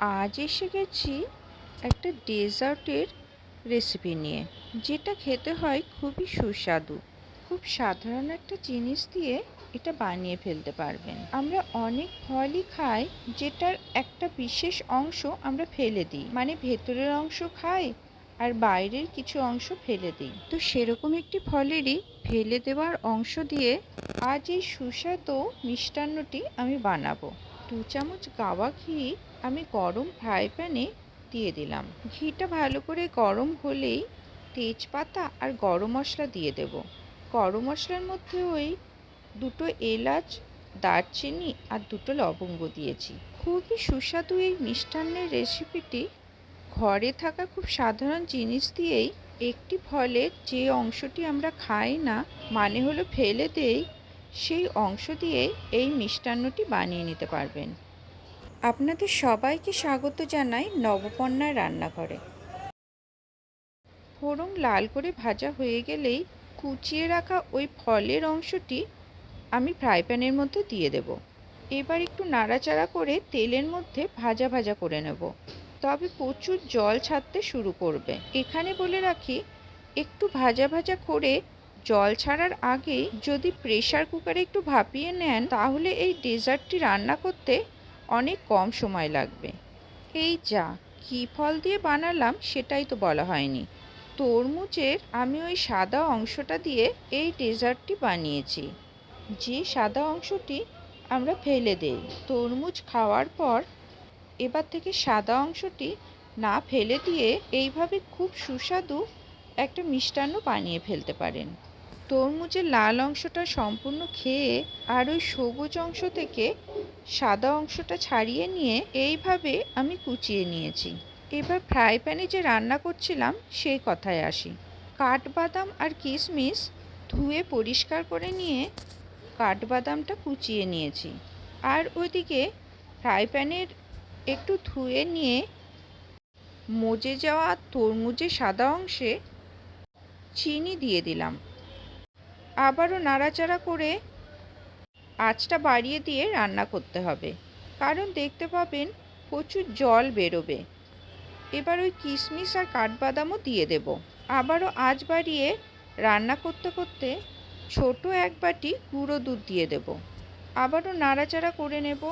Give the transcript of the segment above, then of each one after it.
আজ এসে গেছি একটা ডেজার্টের রেসিপি নিয়ে, যেটা খেতে হয় খুবই সুস্বাদু। খুব সাধারণ একটা জিনিস দিয়ে এটা বানিয়ে ফেলতে পারবেন। আমরা অনেক ফলই খাই যেটার একটা বিশেষ অংশ আমরা ফেলে দিই। মানে ভেতরের অংশ খাই আর বাইরের কিছু অংশ ফেলে দিই। তো সেরকম একটি ফলেরই ফেলে দেওয়ার অংশ দিয়ে আজ এই সুস্বাদু মিষ্টান্নটি আমি বানাবো। দু চামচ গাওয়া ঘি আমি গরম ফ্রাই প্যানে দিয়ে দিলাম। ঘিটা ভালো করে গরম হলেই তেজপাতা আর গরম মশলা দিয়ে দেব। গরম মশলার মধ্যে ওই দুটো এলাচ, দারচিনি আর দুটো লবঙ্গ দিয়েছি। খুবই সুস্বাদু এই মিষ্টান্নের রেসিপিটি। ঘরে থাকা খুব সাধারণ জিনিস দিয়েই একটি ফলের যে অংশটি আমরা খাই না মানে হলো ফেলে দেই সেই অংশ দিয়ে এই মিষ্টান্নটি বানিয়ে নিতে পারবেন। আপনাদের সবাইকে স্বাগত জানাই নবপন্নার রান্নাঘরে। ফোড়ন লাল করে ভাজা হয়ে গেলেই কুচিয়ে রাখা ওই ফলের অংশটি আমি ফ্রাই প্যানের মধ্যে দিয়ে দেব। এবার একটু নাড়াচাড়া করে তেলের মধ্যে ভাজা ভাজা করে নেব। তবে প্রচুর জল ছাড়তে শুরু করবে। এখানে বলে রাখি, একটু ভাজা ভাজা করে জল ছাড়ার আগে যদি প্রেশার কুকারে একটু ভাপিয়ে নেন, তাহলে এই ডেজার্টটি রান্না করতে অনেক কম সময় লাগবে। এই যা, কী ফল দিয়ে বানালাম সেটাই তো বলা হয়নি। তরমুজের আমি ওই সাদা অংশটা দিয়ে এই ডেজার্টটি বানিয়েছি। যে সাদা অংশটি আমরা ফেলে দেই। তরমুজ খাওয়ার পর এবার থেকে সাদা অংশটি না ফেলে দিয়ে এইভাবে খুব সুস্বাদু একটা মিষ্টান্ন বানিয়ে ফেলতে পারেন। তরমুজের লাল অংশটা সম্পূর্ণ খেয়ে আর ওই সবুজ অংশ থেকে সাদা অংশটা ছাড়িয়ে নিয়ে এইভাবে আমি কুচিয়ে নিয়েছি। এবার ফ্রাই প্যানে যে রান্না করছিলাম সেই কথায় আসি। কাঠবাদাম আর কিশমিশ ধুয়ে পরিষ্কার করে নিয়ে কাঠবাদামটা কুচিয়ে নিয়েছি। আর ওইদিকে ফ্রাই প্যানের একটু ধুয়ে নিয়ে মজে যাওয়া তরমুজের সাদা অংশে চিনি দিয়ে দিলাম। আবারও নাড়াচাড়া করে আঁচটা বাড়িয়ে দিয়ে রান্না করতে হবে। কারণ দেখতে পাবেন প্রচুর জল বেরোবে। এবার ওই কিশমিশ আর কাঠবাদামও দিয়ে দেব। আবারও আঁচ বাড়িয়ে রান্না করতে করতে ছোট এক বাটি গুঁড়ো দুধ দিয়ে দেব। আবারও নাড়াচাড়া করে নেব।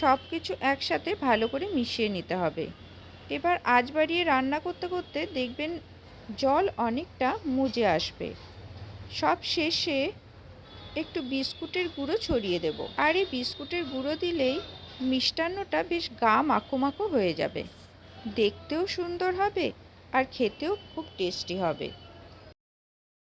সব কিছু একসাথে ভালো করে মিশিয়ে নিতে হবে। এবার আঁচ বাড়িয়ে রান্না করতে করতে দেখবেন জল অনেকটা মুজে আসবে। সব শেষে একটু বিস্কুটের গুঁড়ো ছড়িয়ে দেব। আর এই বিস্কুটের গুঁড়ো দিলেই মিষ্টান্নটা বেশ গা মাখো মাখো হয়ে যাবে। দেখতেও সুন্দর হবে আর খেতেও খুব টেস্টি হবে।